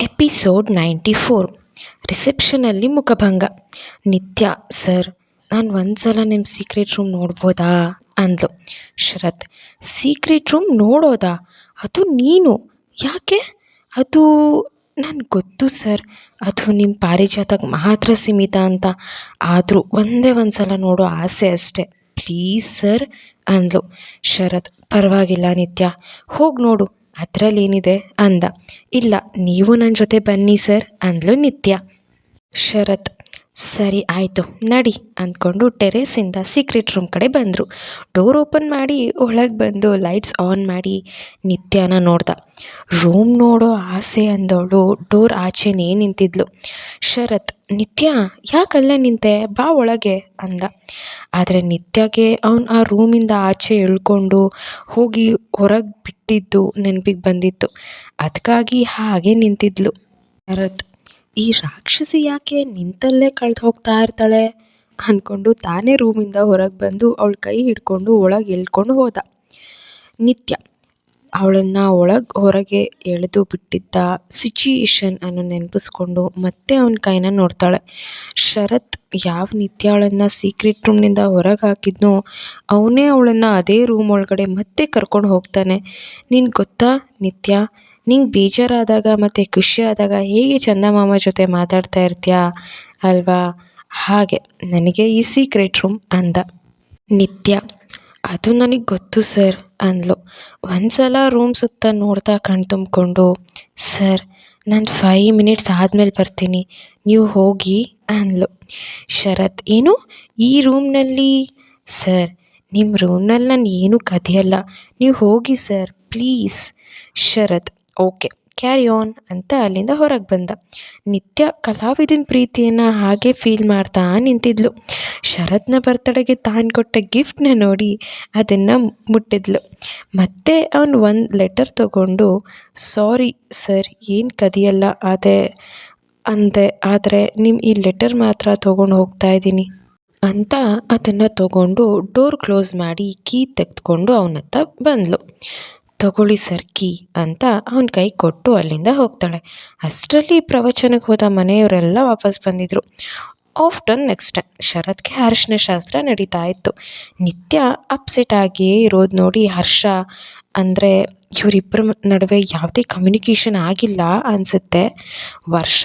Episode ninety four. ರಿಸೆಪ್ಷನಲ್ಲಿ ಮುಖಭಂಗ. ನಿತ್ಯ, sir, ನಾನು ಒಂದು ಸಲ ನಿಮ್ಮ ಸೀಕ್ರೆಟ್ ರೂಮ್ ನೋಡ್ಬೋದಾ? ಅಂದ್ಲು. ಶರತ್, ಸೀಕ್ರೆಟ್ ರೂಮ್ ನೋಡೋದಾ? ಅದು ನೀನು? ಯಾಕೆ? ಅದು ನಾನು ಗೊತ್ತು, ಸರ್. ಅದು ನಿಮ್ಮ ಪಾರಿಜಾತಕ್ಕೆ ಮಾತ್ರ ಸೀಮಿತ ಅಂತ. ಆದರೂ ಒಂದೇ ಒಂದು ಸಲ ನೋಡೋ ಆಸೆ ಅಷ್ಟೆ. ಪ್ಲೀಸ್, ಸರ್, ಅಂದ್ಲು. ಶರತ್, ಪರವಾಗಿಲ್ಲ ನಿತ್ಯ. ಹೋಗಿ ನೋಡು. ಅದರಲ್ಲೇನಿದೆ ಅಂದ. ಇಲ್ಲ ನೀವು ನನ್ನ ಜೊತೆ ಬನ್ನಿ ಸರ್ ಅಂದಳು ನಿತ್ಯ. ಶರತ್ ಸರಿ, ಆಯಿತು. ನಡಿ, ಅಂದ್ಕೊಂಡು ಟೆರೇಸಿಂದ ಸೀಕ್ರೆಟ್ ರೂಮ್ ಕಡೆ ಬಂದರು. ಡೋರ್ ಓಪನ್ ಮಾಡಿ, ಒಳಗೆ ಬಂದು ಲೈಟ್ಸ್ ಆನ್ ಮಾಡಿ ನಿತ್ಯಾನ ನೋಡ್ದ. ರೂಮ್ ನೋಡೋ ಆಸೆ ಅಂದವಳು ಡೋರ್ ಆಚೆನೇ ನಿಂತಿದ್ಲು. ಶರತ್, ನಿತ್ಯ, ಯಾಕಲ್ಲೇ ನಿಂತೆ? ಬಾ ಒಳಗೆ, ಅಂದ. ಆದರೆ ನಿತ್ಯಗೆ ಅವನು ಆ ರೂಮಿಂದ ಆಚೆ ಎಳ್ಕೊಂಡು ಹೋಗಿ ಹೊರಗೆ ಬಿಟ್ಟಿದ್ದು ನೆನಪಿಗೆ ಬಂದಿತ್ತು. ಅದಕ್ಕಾಗಿ ಹಾಗೆ ನಿಂತಿದ್ಲು. ಶರತ್ ಈ ರಾಕ್ಷಸಿ ಯಾಕೆ ನಿಂತಲ್ಲೇ ಕಳೆದು ಹೋಗ್ತಾ ಇರ್ತಾಳೆ? ಅಂದ್ಕೊಂಡು ತಾನೇ ರೂಮಿಂದ ಹೊರಗೆ ಬಂದು ಅವಳ ಕೈ ಹಿಡ್ಕೊಂಡು ಒಳಗೆ ಎಳ್ಕೊಂಡು ಹೋದ. ನಿತ್ಯ ಅವಳನ್ನು ಒಳಗೆ ಹೊರಗೆ ಎಳೆದು ಬಿಟ್ಟಿದ್ದ ಸಿಚುಯೇಷನ್ ಅನ್ನು ನೆನಪಿಸ್ಕೊಂಡು ಮತ್ತೆ ಅವನ ಕೈನ ನೋಡ್ತಾಳೆ. ಶರತ್ ಯಾವ ನಿತ್ಯ ಅವಳನ್ನು ಸೀಕ್ರೆಟ್ ರೂಮ್ನಿಂದ ಹೊರಗೆ ಹಾಕಿದ್ನೋ, ಅವನೇ ಅವಳನ್ನು ಅದೇ ರೂಮ್ ಒಳಗಡೆ ಮತ್ತೆ ಕರ್ಕೊಂಡು ಹೋಗ್ತಾನೆ. ನಿನ್ ಗೊತ್ತಾ ನಿತ್ಯ? ನಿಂಗೆ ಬೇಜಾರಾದಾಗ ಮತ್ತು ಆದಾಗ ಹೇಗೆ ಚಂದಮಾಮ ಜೊತೆ ಮಾತಾಡ್ತಾ ಇರ್ತೀಯ ಅಲ್ವಾ? ಹಾಗೆ ನನಗೆ ಈ ಸೀಕ್ರೆಟ್ ರೂಮ್ ಅಂದ. ನಿತ್ಯ, ಅದು ನನಗೆ ಗೊತ್ತು ಸರ್ ಅಂದ್ಲು. ಒಂದು ಸಲ ರೂಮ್ ಸುತ್ತ ನೋಡ್ತಾ ಕಣ್ ತುಂಬಿಕೊಂಡು, ಸರ್, ನಾನು ಫೈವ್ ಮಿನಿಟ್ಸ್ ಆದಮೇಲೆ ಬರ್ತೀನಿ, ನೀವು ಹೋಗಿ ಅಂದ್ಲು. ಶರತ್, ಏನು? ಈ ರೂಮ್ನಲ್ಲಿ ಸರ್ ನಿಮ್ಮ ರೂಮ್ನಲ್ಲಿ ನಾನು ಏನೂ ಕದಿಯಲ್ಲ, ನೀವು ಹೋಗಿ sir, please. Sharath okay carry on ಅಂತ ಅಲ್ಲಿಂದ ಹೊರಗೆ ಬಂದ. ನಿತ್ಯ ಕಲಾವಿದನ ಪ್ರೀತಿಯನ್ನು ಹಾಗೆ ಫೀಲ್ ಮಾಡ್ತಾ ನಿಂತಿದ್ಲು. ಶರತ್ನ ಬರ್ತಡೆಗೆ ತಾನು ಕೊಟ್ಟ ಗಿಫ್ಟ್ನ ನೋಡಿ ಅದನ್ನು ಮುಟ್ಟಿದ್ಲು. ಮತ್ತೆ ಅವನು ಒಂದು ಲೆಟರ್ ತಗೊಂಡು ಸಾರಿ ಸರ್ ಏನು ಕದಿಯಲ್ಲ, ಅದೇ, ಅಂದೆ, ಆದರೆ ನಿಮ್ಮ ಈ ಲೆಟರ್ ಮಾತ್ರ ತೊಗೊಂಡು ಹೋಗ್ತಾ ಇದ್ದೀನಿ ಅಂತ ಅದನ್ನು ತಗೊಂಡು ಡೋರ್ ಕ್ಲೋಸ್ ಮಾಡಿ ಕೀ ತೆಗೆದುಕೊಂಡು ಅವನತ್ತ ಬಂದಳು ತಗೊಳ್ಳಿ ಸರ್, ಕೀ ಅಂತ ಅವನ ಕೈ ಕೊಟ್ಟು ಅಲ್ಲಿಂದ ಹೋಗ್ತಾಳೆ. ಅಷ್ಟರಲ್ಲಿ ಪ್ರವಚನಕ್ಕೆ ಹೋದ ಮನೆಯವರೆಲ್ಲ ವಾಪಸ್ ಬಂದಿದ್ದರು ಆಫ್ಟರ್ ನೆಕ್ಸ್ಟ್ ಟೈಮ್ ಶರತ್ಗೆ ಅರಿಶಿನ ಶಾಸ್ತ್ರ ನಡೀತಾ ಇತ್ತು. ನಿತ್ಯ ಅಪ್ಸೆಟ್ ಆಗಿಯೇ ಇರೋದು ನೋಡಿ ಹರ್ಷ ಅಂದರೆ ಇವರಿಬ್ಬರ ನಡುವೆ ಯಾವುದೇ ಕಮ್ಯುನಿಕೇಷನ್ ಆಗಿಲ್ಲ ಅನಿಸುತ್ತೆ. ವರ್ಷ,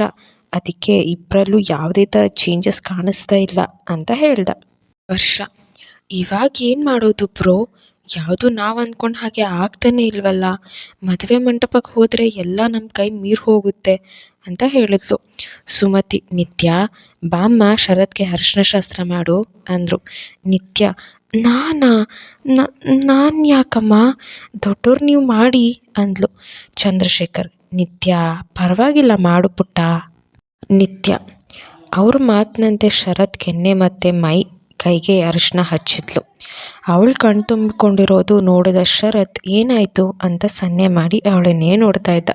ಅದಕ್ಕೆ ಇಬ್ಬರಲ್ಲೂ ಯಾವುದೇ ಥರ ಚೇಂಜಸ್ ಕಾಣಿಸ್ತಾ ಇಲ್ಲ ಅಂತ ಹೇಳ್ದ. ವರ್ಷ, ಇವಾಗ ಏನು ಮಾಡೋದು ಬ್ರೋ ಯಾವುದು ನಾವು ಅಂದ್ಕೊಂಡು ಹಾಗೆ ಆಗ್ತಾನೆ ಇಲ್ವಲ್ಲ? ಮದುವೆ ಮಂಟಪಕ್ಕೆ ಹೋದರೆ ಎಲ್ಲ ನಮ್ಮ ಕೈ ಮೀರಿ ಹೋಗುತ್ತೆ ಅಂತ ಹೇಳಿದ್ಲು. ಸುಮತಿ, ನಿತ್ಯ, ಬಾಮ್ಮ ಶರತ್ಗೆ ಅರ್ಶಿನ ಶಾಸ್ತ್ರ ಮಾಡು ಅಂದರು. ನಿತ್ಯ, ನಾನಾ? ನಾನು ಯಾಕಮ್ಮ? ದೊಡ್ಡೋರು ನೀವು ಮಾಡಿ ಅಂದ್ಲು. ಚಂದ್ರಶೇಖರ್, ನಿತ್ಯ, ಪರವಾಗಿಲ್ಲ ಮಾಡು ಪುಟ್ಟ. ನಿತ್ಯ, ಅವ್ರ ಮಾತಿನಂತೆ ಶರತ್ ಕೆನ್ನೆ ಮತ್ತು ಮೈ ಕೈಗೆ ಅರಿಶಿನ ಹಚ್ಚಿದ್ಲು. ಅವಳು ಕಣ್ ತುಂಬಿಕೊಂಡಿರೋದು ನೋಡಿದ ಶರತ್, ಏನಾಯಿತು ಅಂತ ಸನ್ನೆ ಮಾಡಿ ಅವಳನ್ನೇ ನೋಡ್ತಾ ಇದ್ದ.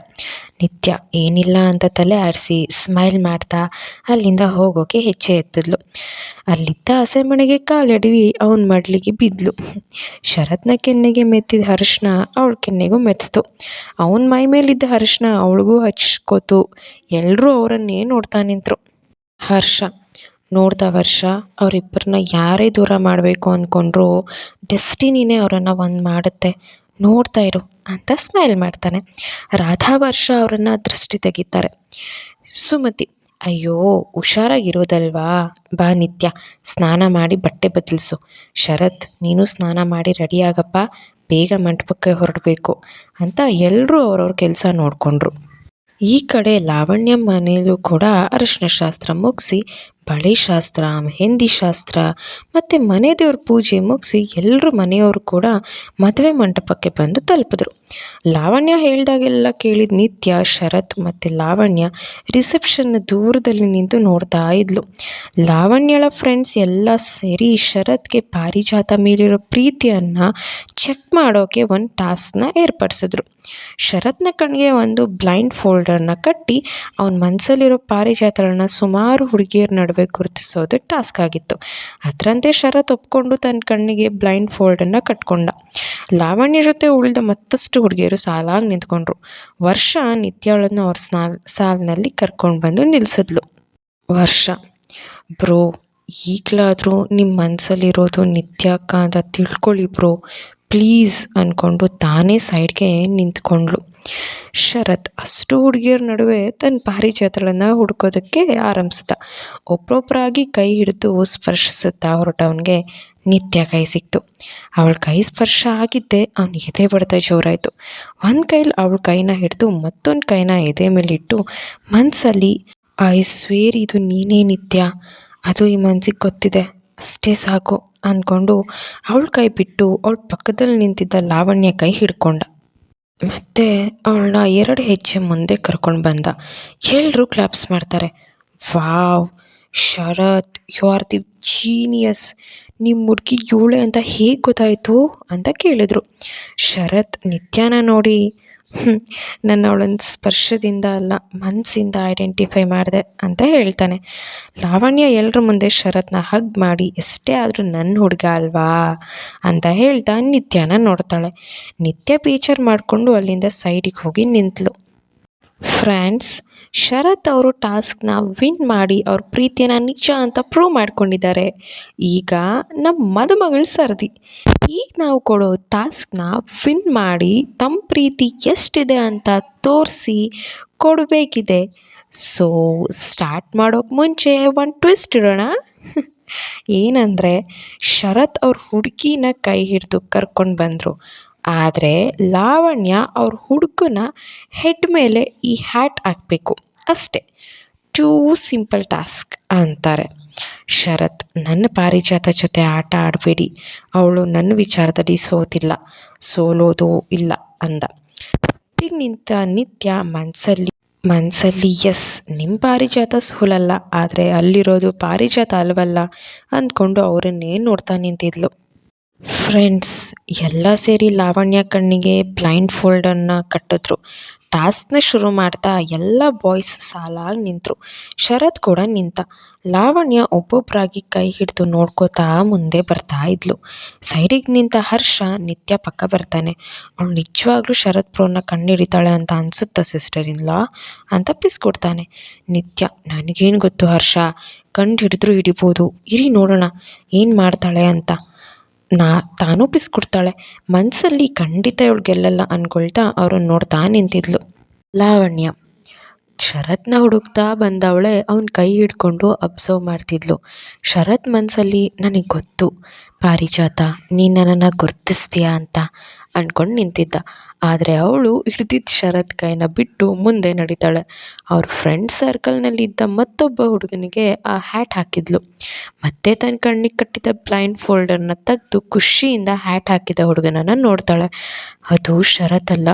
ನಿತ್ಯ, ಏನಿಲ್ಲ ಅಂತ ತಲೆ ಆಡಿಸಿ ಸ್ಮೈಲ್ ಮಾಡ್ತಾ ಅಲ್ಲಿಂದ ಹೋಗೋಕೆ ಹೆಚ್ಚೆ ಎತ್ತಿದ್ಲು. ಅಲ್ಲಿದ್ದ ಹಸೆಮಣೆಗೆ ಕಾಲಡಿವಿ ಅವನ ಮಡ್ಲಿಗೆ ಬಿದ್ಲು. ಶರತ್ನ ಕೆನ್ನೆಗೆ ಮೆತ್ತಿದ ಅರಿಶಿನ ಅವಳ ಕೆನ್ನೆಗೂ ಮೆತ್ತಿತು. ಅವನ ಮೈ ಮೇಲಿದ್ದ ಅರಿಶಿನ ಅವಳಿಗೂ ಹಚ್ಕೋತು. ಎಲ್ಲರೂ ಅವರನ್ನೇ ನೋಡ್ತಾ ನಿಂತರು. ಹರ್ಷ ನೋಡ್ದ ವರ್ಷ ಅವರಿಬ್ಬರನ್ನ ಯಾರೇ ದೂರ ಮಾಡಬೇಕು ಅಂದ್ಕೊಂಡ್ರು ಡೆಸ್ಟಿನಿನೇ ಅವರನ್ನು ಒಂದು ಮಾಡುತ್ತೆ. ನೋಡ್ತಾ ಇರು ಅಂತ ಸ್ಮೈಲ್ ಮಾಡ್ತಾನೆ. ರಾಧಾ ವರ್ಷ ಅವರನ್ನು ದೃಷ್ಟಿ ತೆಗಿತಾರೆ. ಸುಮತಿ, ಅಯ್ಯೋ, ಹುಷಾರಾಗಿರೋದಲ್ವಾ? ಬಾ ನಿತ್ಯ, ಸ್ನಾನ ಮಾಡಿ ಬಟ್ಟೆ ಬದಲಿಸು. ಶರತ್, ನೀನು ಸ್ನಾನ ಮಾಡಿ ರೆಡಿಯಾಗಪ್ಪ ಬೇಗ ಮಂಟಪಕ್ಕೆ ಹೊರಡಬೇಕು ಅಂತ ಎಲ್ಲರೂ ಅವ್ರವ್ರ ಕೆಲಸ ನೋಡಿಕೊಂಡ್ರು. ಈ ಕಡೆ ಲಾವಣ್ಯ ಮನೆಯಲ್ಲೂ ಕೂಡ ಅರಿಶಿನ ಶಾಸ್ತ್ರ ಮುಗಿಸಿ ಬಳೆ ಶಾಸ್ತ್ರ, ಮೆಹಂದಿ ಶಾಸ್ತ್ರ, ಮತ್ತು ಮನೆ ದೇವ್ರ ಪೂಜೆ ಮುಗಿಸಿ ಎಲ್ಲರೂ ಮನೆಯವರು ಕೂಡ ಮದುವೆ ಮಂಟಪಕ್ಕೆ ಬಂದು ತಲುಪಿದ್ರು. ಲಾವಣ್ಯ ಹೇಳಿದಾಗೆಲ್ಲ ಕೇಳಿದ ನಿತ್ಯ, ಶರತ್ ಮತ್ತು ಲಾವಣ್ಯ ರಿಸೆಪ್ಷನ್ನ ದೂರದಲ್ಲಿ ನಿಂತು ನೋಡ್ತಾ ಇದ್ಲು. ಲಾವಣ್ಯಳ ಫ್ರೆಂಡ್ಸ್ ಎಲ್ಲ ಸೇರಿ ಶರತ್ಗೆ ಪಾರಿಜಾತ ಮೇಲಿರೋ ಪ್ರೀತಿಯನ್ನು ಚೆಕ್ ಮಾಡೋಕೆ ಒಂದು ಟಾಸ್ಕ್ನ ಏರ್ಪಡಿಸಿದ್ರು. ಶರತ್ನ ಕಣ್ಣಿಗೆ ಒಂದು ಬ್ಲೈಂಡ್ ಫೋಲ್ಡರ್ನ ಕಟ್ಟಿ ಅವನ ಮನಸ್ಸಲ್ಲಿರೋ ಪಾರಿಜಾತಗಳನ್ನ ಸುಮಾರು ಹುಡುಗಿಯರ ನಡುವೆ ನಡುವೆ ಗುರುತಿಸೋದು ಟಾಸ್ಕ್ ಆಗಿತ್ತು. ಅದರಂತೆ ಶರತ್ ಒಪ್ಕೊಂಡು ತನ್ನ ಕಣ್ಣಿಗೆ ಬ್ಲೈಂಡ್ ಫೋಲ್ಡನ್ನು ಕಟ್ಕೊಂಡ. ಲಾವಣ್ಯ ಜೊತೆ ಉಳಿದ ಮತ್ತಷ್ಟು ಹುಡುಗಿಯರು ಸಾಲಾಗಿ ನಿಂತ್ಕೊಂಡ್ರು. ವರ್ಷ ನಿತ್ಯವಳನ್ನು ಅವ್ರ ಸ್ನಾಲ್, ಸಾಲಿನಲ್ಲಿ ಕರ್ಕೊಂಡು ಬಂದು ನಿಲ್ಲಿಸಿದ್ಲು ವರ್ಷ. ಬ್ರೋ, ಈಗಲಾದರೂ ನಿಮ್ಮ ಮನಸ್ಸಲ್ಲಿರೋದು ನಿತ್ಯ ಅಕ್ಕ ಅಂತ ತಿಳ್ಕೊಳ್ಳಿ ಬ್ರೋ. ಪ್ಲೀಸ್ ಅಂದ್ಕೊಂಡು ತಾನೇ ಸೈಡ್ಗೆ ನಿಂತ್ಕೊಂಡ್ಳು. ಶರತ್ ಅಷ್ಟು ಹುಡುಗಿಯರ ನಡುವೆ ತನ್ನ ಪಾರಿಜಾತಗಳನ್ನು ಹುಡ್ಕೋದಕ್ಕೆ ಆರಂಭಿಸ್ದ. ಒಬ್ಬೊಬ್ಬರಾಗಿ ಕೈ ಹಿಡಿದು ಸ್ಪರ್ಶಿಸುತ್ತಾ ಹೊರಟವನಿಗೆ ನಿತ್ಯ ಕೈ ಸಿಕ್ತು. ಅವಳ ಕೈ ಸ್ಪರ್ಶ ಆಗಿದ್ದೆ ಅವನಿಗೆ ಎದೆ ಬಡ್ತ ಜೋರಾಯಿತು. ಒಂದು ಕೈಲಿ ಅವಳ ಕೈನ ಹಿಡಿದು ಮತ್ತೊಂದು ಕೈನ ಎದೆ ಮೇಲಿಟ್ಟು ಮನಸ್ಸಲ್ಲಿ ಐ ಸ್ವೇರ್ ಇದು ನೀನೇ ನಿತ್ಯ. ಅದು ಈ ಮನ್ಸಿಗೆ ಗೊತ್ತಿದೆ. ಅಷ್ಟೇ ಸಾಕು. ಅಂದ್ಕೊಂಡು ಅವಳ ಕೈ ಬಿಟ್ಟು ಅವಳ ಪಕ್ಕದಲ್ಲಿ ನಿಂತಿದ್ದ ಲಾವಣ್ಯ ಕೈ ಹಿಡ್ಕೊಂಡ. ಮತ್ತೆ ಅವಳನ್ನ ಎರಡು ಹೆಜ್ಜೆ ಮುಂದೆ ಕರ್ಕೊಂಡು ಬಂದ. ಎಲ್ಲರೂ ಕ್ಲಾಪ್ಸ್ ಮಾಡ್ತಾರೆ. Wow, Sharath you are the genius ನಿಮ್ಮ ಹುಡುಗಿ ಇವಳೆ ಅಂತ ಹೇಗೆ ಗೊತ್ತಾಯಿತು? ಅಂತ ಕೇಳಿದರು. ಶರತ್, ನಿತ್ಯಾನ ನೋಡಿ "ಹ್ಮ್, ನನ್ನ ಅವಳೊಂದು ಸ್ಪರ್ಶದಿಂದ ಅಲ್ಲ ಮನಸ್ಸಿಂದ ಐಡೆಂಟಿಫೈ ಮಾಡಿದೆ ಅಂತ ಹೇಳ್ತಾನೆ. ಲಾವಣ್ಯ ಎಲ್ಲರ ಮುಂದೆ ಶರತ್ನ ಹಗ್ ಮಾಡಿ ಎಷ್ಟೇ ಆದರೂ ನನ್ನ ಹುಡುಗ ಅಲ್ವಾ? ಅಂತ ಹೇಳ್ತಾ ನಿತ್ಯನ ನೋಡ್ತಾಳೆ. ನಿತ್ಯ ಪೀಚರ್ ಮಾಡಿಕೊಂಡು ಅಲ್ಲಿಂದ ಸೈಡಿಗೆ ಹೋಗಿ ನಿಂತಳು ಫ್ರೆಂಡ್ಸ್ ಶರತ್ ಅವರು ಟಾಸ್ಕ್ನ ವಿನ್ ಮಾಡಿ ಅವ್ರ ಪ್ರೀತಿಯನ್ನು ನಿಜ ಅಂತ ಪ್ರೂವ್ ಮಾಡ್ಕೊಂಡಿದ್ದಾರೆ. ಈಗ ನಮ್ಮ ಮದುಮಗಳ ಸರದಿ. ಈಗ ನಾವು ಕೊಡೋ ಟಾಸ್ಕ್ನ ವಿನ್ ಮಾಡಿ ತಮ್ಮ ಪ್ರೀತಿ ಎಷ್ಟಿದೆ ಅಂತ ತೋರಿಸಿ ಕೊಡಬೇಕಿದೆ. ಸೊ, ಸ್ಟಾರ್ಟ್ ಮಾಡೋಕ್ಕೆ ಮುಂಚೆ ಒಂದು ಟ್ವಿಸ್ಟ್ ಇಡೋಣ. ಏನಂದರೆ, ಶರತ್ ಅವ್ರ ಹುಡುಗಿನ ಕೈ ಹಿಡಿದು ಕರ್ಕೊಂಡು ಬಂದರು. ಆದರೆ ಲಾವಣ್ಯ ಅವ್ರ ಹುಡುಗನ ಹೆಡ್ ಮೇಲೆ ಈ ಹ್ಯಾಟ್ ಹಾಕಬೇಕು. ಅಷ್ಟೇ. ಟೂ ಸಿಂಪಲ್ ಟಾಸ್ಕ್ ಅಂತಾರೆ. ಶರತ್, ನನ್ನ ಪಾರಿಜಾತ ಜೊತೆ ಆಟ ಆಡಬೇಡಿ. ಅವಳು ನನ್ನ ವಿಚಾರದಲ್ಲಿ ಸೋತಿಲ್ಲ. ಸೋಲೋದು ಇಲ್ಲ ಅಂದ. ನಿಂತ ನಿತ್ಯ ಮನಸ್ಸಲ್ಲಿ ಮನಸ್ಸಲ್ಲಿ ಎಸ್ ನಿಮ್ಮ ಪಾರಿಜಾತ ಸೋಲಲ್ಲ. ಆದರೆ ಅಲ್ಲಿರೋದು ಪಾರಿಜಾತ ಅಲ್ವಲ್ಲ? ಅಂದ್ಕೊಂಡು ಅವರನ್ನೇ ನೋಡ್ತಾ ನಿಂತಿದ್ಲು. ಫ್ರೆಂಡ್ಸ್ ಎಲ್ಲ ಸೇರಿ ಲಾವಣ್ಯ ಕಣ್ಣಿಗೆ ಬ್ಲೈಂಡ್ ಫೋಲ್ಡನ್ನು ಕಟ್ಟಿದ್ರು. ಟಾಸ್ಕ್ನ ಶುರು ಮಾಡ್ತಾ ಎಲ್ಲ ಬಾಯ್ಸ್ ಸಾಲಾಗಿ ನಿಂತರು. ಶರತ್ ಕೂಡ ನಿಂತ. ಲಾವಣ್ಯ ಒಬ್ಬೊಬ್ಬರಾಗಿ ಕೈ ಹಿಡಿದು ನೋಡ್ಕೋತಾ ಮುಂದೆ ಬರ್ತಾ ಇದ್ಲು. ಸೈಡಿಗೆ ನಿಂತ ಹರ್ಷ ನಿತ್ಯ ಪಕ್ಕ ಬರ್ತಾನೆ. ಅವಳು ನಿಜವಾಗ್ಲೂ ಶರತ್ ಪ್ರೋನ ಕಣ್ಣಿಡಿತಾಳೆ ಅಂತ ಅನಿಸುತ್ತಾ ಸಿಸ್ಟರ್ ಅಂತ ಅಂತ ಪಿಸ್ಕೊಡ್ತಾನೆ. ನಿತ್ಯ, ನನಗೇನು ಗೊತ್ತು ಹರ್ಷ? ಕಂಡು ಹಿಡಿದ್ರು ಹಿಡಿಬೋದು. ಇರಿ ನೋಡೋಣ. ಏನು ಮಾಡ್ತಾಳೆ ಅಂತ. ನಾ ತಾನೂ ಪಿಸ್ಕೊಡ್ತಾಳೆ. ಮನಸ್ಸಲ್ಲಿ ಖಂಡಿತ ಇವಳು ಗೆಲ್ಲಲ್ಲ ಅಂದ್ಕೊಳ್ತಾ ಅವ್ರನ್ನ ನೋಡ್ತಾ ನಿಂತಿದ್ಲು. ಲಾವಣ್ಯ. ಶರತ್ನ ಹುಡುಕ್ತಾ ಬಂದವಳೆ ಅವನ ಕೈ ಹಿಡ್ಕೊಂಡು ಅಬ್ಸರ್ವ್ ಮಾಡ್ತಿದ್ಲು. ಶರತ್ ಮನಸ್ಸಲ್ಲಿ ನನಗೆ ಗೊತ್ತು, ಪಾರಿಜಾತ, ನೀನು ನನ್ನನ್ನು ಗುರ್ತಿಸ್ತೀಯ ಅಂತ ಅಂದ್ಕೊಂಡು ನಿಂತಿದ್ದ. ಆದರೆ ಅವಳು ಹಿಡಿದಿದ್ದ ಶರತ್ ಕೈನ ಬಿಟ್ಟು ಮುಂದೆ ನಡೀತಾಳೆ. ಅವ್ರ ಫ್ರೆಂಡ್ ಸರ್ಕಲ್ನಲ್ಲಿದ್ದ ಮತ್ತೊಬ್ಬ ಹುಡುಗನಿಗೆ ಆ ಹ್ಯಾಟ್ ಹಾಕಿದ್ಲು. ಮತ್ತೆ ತನ್ನ ಕಣ್ಣಿಗೆ ಕಟ್ಟಿದ ಬ್ಲೈಂಡ್ ಫೋಲ್ಡರ್ನ ತೆಗೆದು ಖುಷಿಯಿಂದ ಹ್ಯಾಟ್ ಹಾಕಿದ ಹುಡುಗನನ್ನು ನೋಡ್ತಾಳೆ. ಅದು ಶರತ್ ಅಲ್ಲ.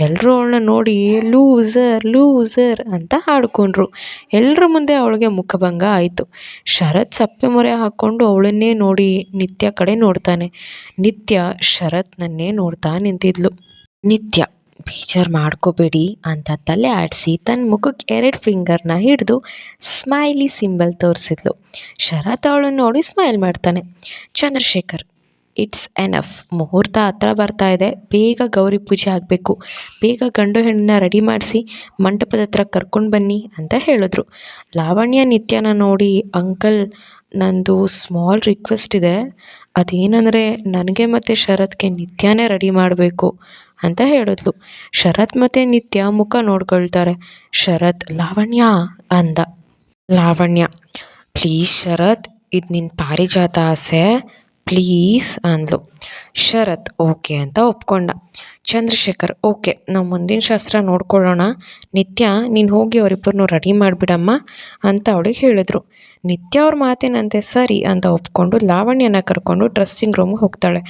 ಎಲ್ಲರೂ ಅವಳನ್ನ ನೋಡಿ, ಲೂಸರ್ ಲೂಸರ್ ಅಂತ ಹಾಡ್ಕೊಂಡ್ರು. ಎಲ್ಲರ ಮುಂದೆ ಅವಳಿಗೆ ಮುಖಭಂಗ ಆಯಿತು. ಶರತ್ ಸಪ್ಪೆ ಮೊರೆ ಹಾಕ್ಕೊಂಡು ಅವಳನ್ನೇ ನೋಡಿ ನಿತ್ಯ ಕಡೆ ನೋಡ್ತಾನೆ. ನಿತ್ಯ ಶರತ್ನನ್ನೇ ನೋಡ್ತಾ ನಿಂತಿದ್ಲು. ನಿತ್ಯ ಬೇಜಾರು ಮಾಡ್ಕೋಬೇಡಿ ಅಂತ ತಲೆ ಆಡಿಸಿ ತನ್ನ ಮುಖಕ್ಕೆ ಎರಡು ಫಿಂಗರ್ನ ಹಿಡಿದು ಸ್ಮೈಲಿ ಸಿಂಬಲ್ ತೋರಿಸಿದ್ಲು. ಶರತ್ ಅವಳನ್ನು ನೋಡಿ ಸ್ಮೈಲ್ ಮಾಡ್ತಾನೆ. ಚಂದ್ರಶೇಖರ್ ಇಟ್ಸ್ ಎನಫ್ ಮುಹೂರ್ತ ಹತ್ರ ಬರ್ತಾ ಇದೆ. ಬೇಗ ಗೌರಿ ಪೂಜೆ ಆಗಬೇಕು. ಬೇಗ ಗಂಡು ಹೆಣ್ಣನ್ನ ರೆಡಿ ಮಾಡಿಸಿ ಮಂಟಪದ ಹತ್ರ ಕರ್ಕೊಂಡು ಬನ್ನಿ ಅಂತ ಹೇಳಿದ್ರು. ಲಾವಣ್ಯ ನಿತ್ಯನ ನೋಡಿ ಅಂಕಲ್ ನಂದು ಸ್ಮಾಲ್ ರಿಕ್ವೆಸ್ಟ್ ಇದೆ. ಅದೇನಂದರೆ, ನನಗೆ ಮತ್ತು ಶರತ್ಗೆ ನಿತ್ಯನೇ ರೆಡಿ ಮಾಡಬೇಕು. ಅಂತ ಹೇಳಿದ್ಲು ಶರತ್ ಮತ್ತು ನಿತ್ಯ ಮುಖ ನೋಡ್ಕೊಳ್ತಾರೆ. ಶರತ್, ಲಾವಣ್ಯ ಅಂದ. ಲಾವಣ್ಯ ಪ್ಲೀಸ್ ಶರತ್, ಇದು ನಿನ್ನ ಪಾರಿಜಾತ ಆಸೆ ಪ್ಲೀಸ್ ಅಂದ್ಲು. ಶರತ್ ಓಕೆ ಅಂತ ಒಪ್ಕೊಂಡ. ಚಂದ್ರಶೇಖರ್, ಓಕೆ, ನಾವು ಮುಂದಿನ ಶಾಸ್ತ್ರ ನೋಡ್ಕೊಳ್ಳೋಣ. ನಿತ್ಯ, ನೀನು ಹೋಗಿ ಅವರಿಬ್ಬರನ್ನೂ ರೆಡಿ ಮಾಡಿಬಿಡಮ್ಮ ಅಂತ ಅವಳಿಗೆ ಹೇಳಿದ್ರು. ನಿತ್ಯ ಅವ್ರ ಮಾತೇನಂತೆ ಸರಿ ಅಂತ ಒಪ್ಕೊಂಡು ಲಾವಣ್ಯನ ಕರ್ಕೊಂಡು ಡ್ರೆಸ್ಸಿಂಗ್ ರೂಮ್ಗೆ ಹೋಗ್ತಾಳೆ.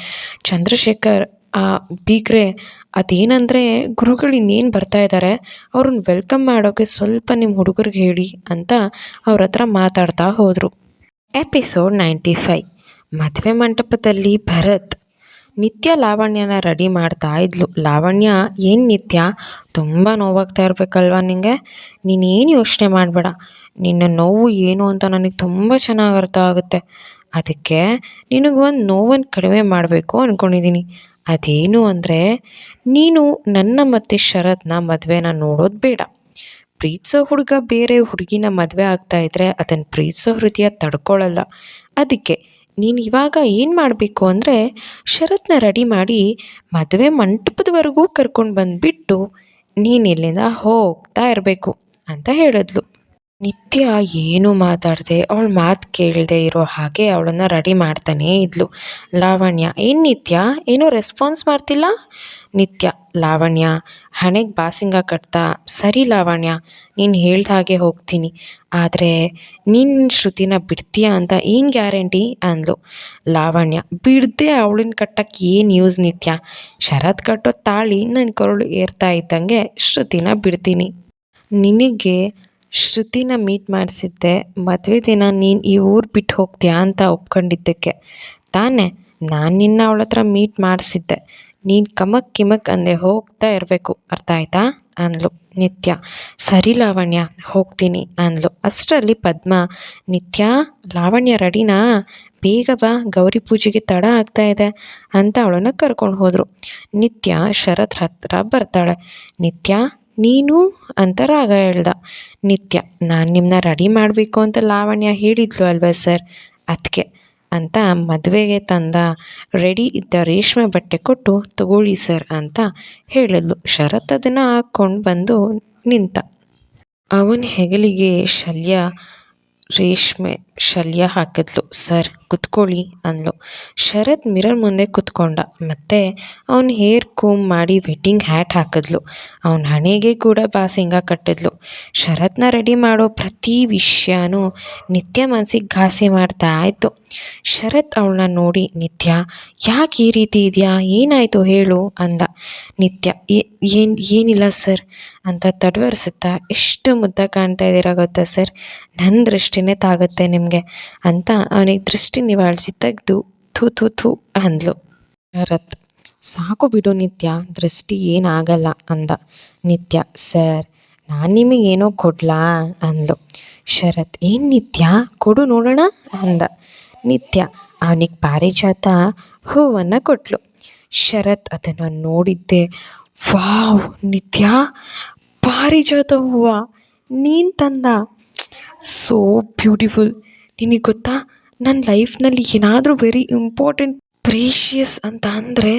ಚಂದ್ರಶೇಖರ್ ಬೀಗ್ರೆ, ಅದೇನಂದರೆ ಗುರುಗಳು ಇನ್ನೇನು ಬರ್ತಾ ಇದ್ದಾರೆ ಅವ್ರನ್ನ ವೆಲ್ಕಮ್ ಮಾಡೋಕ್ಕೆ ಸ್ವಲ್ಪ ನಿಮ್ಮ ಹುಡುಗರಿಗೆ ಹೇಳಿ ಅಂತ ಅವ್ರ ಹತ್ರ ಮಾತಾಡ್ತಾ ಹೋದರು. ಎಪಿಸೋಡ್ ನೈಂಟಿ ಫೈ ಮದುವೆ ಮಂಟಪದಲ್ಲಿ ಭರತ್ ನಿತ್ಯ ಲಾವಣ್ಯನ ರೆಡಿ ಮಾಡ್ತಾ ಇದ್ಲು. ಲಾವಣ್ಯ, ಏನು ನಿತ್ಯ? ತುಂಬ ನೋವಾಗ್ತಾ ಇರಬೇಕಲ್ವಾ ನಿನಗೆ ನೀನೇನು ಯೋಚನೆ ಮಾಡಬೇಡ. ನಿನ್ನ ನೋವು ಏನು ಅಂತ ನನಗೆ ತುಂಬ ಚೆನ್ನಾಗಿ ಅರ್ಥ ಆಗುತ್ತೆ. ಅದಕ್ಕೆ ನಿನಗೆ ಒಂದು ನೋವನ್ನು ಕಡಿಮೆ ಮಾಡಬೇಕು ಅಂದ್ಕೊಂಡಿದ್ದೀನಿ ಅದೇನು ಅಂದರೆ, ನೀನು ನನ್ನ ಮತ್ತು ಶರತ್ನ ಮದುವೆನ ನೋಡೋದು ಬೇಡ. ಪ್ರೀತಿಸೋ ಹುಡುಗ ಬೇರೆ ಹುಡುಗಿನ ಮದುವೆ ಆಗ್ತಾ ಇದ್ದರೆ ಅದನ್ನು ಪ್ರೀತಿಸೋ ಹೃದಯ ತಡ್ಕೊಳ್ಳಲ್ಲ ಅದಕ್ಕೆ ನೀನು ಇವಾಗ ಏನು ಮಾಡಬೇಕು ಅಂದರೆ, ಶರತ್ನ ರೆಡಿ ಮಾಡಿ ಮದುವೆ ಮಂಟಪದವರೆಗೂ ಕರ್ಕೊಂಡು ಬಂದುಬಿಟ್ಟು ನೀನು ಇಲ್ಲಿಂದ ಹೋಗ್ತಾ ಇರಬೇಕು ಅಂತ ಹೇಳಿದ್ಲು. ನಿತ್ಯ ಏನು ಮಾತಾಡದೆ, ಅವಳ ಮಾತು ಕೇಳದೆ ಇರೋ ಹಾಗೆ ಅವಳನ್ನು ರೆಡಿ ಮಾಡ್ತಾನೇ ಇದ್ಲು. ಲಾವಣ್ಯ, ಏನು ನಿತ್ಯ? ಏನೂ ರೆಸ್ಪಾನ್ಸ್ ಮಾಡ್ತಿಲ್ಲ? ನಿತ್ಯ, ಲಾವಣ್ಯ, ಹಣೆಗೆ ಬಾಸಿಂಗ ಕಟ್ತಾ, ಸರಿ ಲಾವಣ್ಯ, ನೀನು ಹೇಳ್ದ ಹಾಗೆ ಹೋಗ್ತೀನಿ. ಆದರೆ ನಿನ್ನ ಶ್ರುತಿನ ಬಿಡ್ತೀಯ ಅಂತ ಏನು ಗ್ಯಾರಂಟಿ? ಅಂದ್ಲು. ಲಾವಣ್ಯ, ಬಿಡದೆ ಅವಳನ್ನ ಕಟ್ಟಕ್ಕೆ ಏನು ಯೂಸ್ ನಿತ್ಯ? ಶರತ್ ಕಟ್ಟೋ ತಾಳಿ ನನ್ನ ಕರುಳು ಏರ್ತಾ ಇದ್ದಂಗೆ ಶ್ರುತಿನ ಬಿಡ್ತೀನಿ. ನಿನಗೆ ಶ್ರುತಿನ ಮೀಟ್ ಮಾಡಿಸಿದ್ದೆ. ಮದುವೆ ದಿನ ನೀನು ಈ ಊರು ಬಿಟ್ಟು ಹೋಗ್ತೀಯಾ ಅಂತ ಒಪ್ಕೊಂಡಿದ್ದಕ್ಕೆ. ತಾನೇ, ನಾನು ನಿನ್ನ ಅವಳ ಹತ್ರ ಮೀಟ್ ಮಾಡಿಸಿದ್ದೆ. ನೀನು ಕಮಕ್ ಕಿಮಕ್ ಅಂದೆ ಹೋಗ್ತಾ ಇರಬೇಕು, ಅರ್ಥ ಆಯ್ತಾ? ಅಂದ್ಲು. ನಿತ್ಯ, ಸರಿ ಲಾವಣ್ಯ, ಹೋಗ್ತೀನಿ, ಅಂದ್ಲು. ಅಷ್ಟರಲ್ಲಿ ಪದ್ಮ, ನಿತ್ಯ, ಲಾವಣ್ಯ ರೆಡಿನಾ? ಬೇಗ ಬಾ, ಗೌರಿ ಪೂಜೆಗೆ ತಡ ಆಗ್ತಾ ಇದೆ ಅಂತ ಅವಳನ್ನು ಕರ್ಕೊಂಡು ಹೋದರು. ನಿತ್ಯ ಶರತ್ ಹತ್ರ ಬರ್ತಾಳೆ. ನಿತ್ಯ ನೀನು ಅಂತ ರಾಗ ಹೇಳ್ದ. ನಿತ್ಯ, ನಾನು ನಿಮ್ಮನ್ನ ರೆಡಿ ಮಾಡಬೇಕು ಅಂತ ಲಾವಣ್ಯ ಹೇಳಿದ್ಲು ಅಲ್ವಾ ಸರ್? ಅದಕ್ಕೆ ಅಂತ ಮದುವೆಗೆ ತಂದ ರೆಡಿ ಇದ್ದ ರೇಷ್ಮೆ ಬಟ್ಟೆ ಕೊಟ್ಟು ತಗೊಳ್ಳಿ ಸರ್ ಅಂತ ಹೇಳಿದ್ಲು. ಶರತ್ ಅದನ್ನು ಹಾಕ್ಕೊಂಡು ಬಂದು ನಿಂತ. ಅವನ ಹೆಗಲಿಗೆ ಶಲ್ಯ, ರೇಷ್ಮೆ ಶಲ್ಯ ಹಾಕಿದ್ಲು. ಸರ್, ಕುತ್ಕೊಳ್ಳಿ, ಅಂದ್ಲು. ಶರತ್ ಮಿರರ್ ಮುಂದೆ ಕುತ್ಕೊಂಡ. ಮತ್ತೆ ಅವನ ಹೇರ್ ಕೂಮ್ ಮಾಡಿ ವೆಡ್ಡಿಂಗ್ ಹ್ಯಾಟ್ ಹಾಕಿದ್ಲು. ಅವನ ಹಣೆಗೆ ಕೂಡ ಬಾಸಿಂಗ ಕಟ್ಟಿದ್ಲು. ಶರತ್ನ ರೆಡಿ ಮಾಡೋ ಪ್ರತಿ ವಿಷಯನೂ ನಿತ್ಯ ಮನಸ್ಸಿಗೆ ಘಾಸಿ ಮಾಡ್ತಾ ಇತ್ತು. ಶರತ್ ಅವಳನ್ನ ನೋಡಿ, ನಿತ್ಯ, ಯಾಕೆ ಈ ರೀತಿ ಇದೆಯಾ? ಏನಾಯಿತು ಹೇಳು, ಅಂದ. ನಿತ್ಯ ಏನು, ಏನಿಲ್ಲ ಸರ್, ಅಂತ ತಡವರಿಸುತ್ತಾ, ಎಷ್ಟು ಮುದ್ದ ಕಾಣ್ತಾ ಇದ್ದೀರಾ ಗೊತ್ತಾ ಸರ್? ನನ್ನ ದೃಷ್ಟಿನೇ ತಾಗುತ್ತೆ ನಿಮಗೆ ಅಂತ ಅವನಿಗೆ ದೃಷ್ಟಿ ನಿವಾಳಿಸಿ ತೆಗೆದು ಥೂ ಥೂ ಥೂ ಅಂದ್ಲು. ಶರತ್, ಸಾಕು ಬಿಡು ನಿತ್ಯ, ದೃಷ್ಟಿ ಏನಾಗಲ್ಲ ಅಂದ. ನಿತ್ಯ, ಸರ್, ನಾನು ನಿಮಗೆ ಏನೋ ಕೊಡ್ಲಾ ಅಂದ್ಲು. ಶರತ್, ಏನು ನಿತ್ಯ? ಕೊಡು ನೋಡೋಣ ಅಂದ. ನಿತ್ಯ ಅವನಿಗೆ ಪಾರಿಜಾತ ಹೂವನ್ನು ಕೊಟ್ಲು. ಶರತ್ ಅದನ್ನು ನೋಡಿದ್ದೆ, ವಾವ್, ನಿತ್ಯ ಪಾರಿಜಾತ ಹೂವು, ನೀನು ತಂದ. ಸೋ ಬ್ಯೂಟಿಫುಲ್ ನಿನಗೆ ಗೊತ್ತಾ? ನನ್ನ ಲೈಫ್ನಲ್ಲಿ ಏನಾದರೂ ವೆರಿ ಇಂಪಾರ್ಟೆಂಟ್ ಪ್ರೀಷಿಯಸ್ ಅಂತ ಅಂದರೆ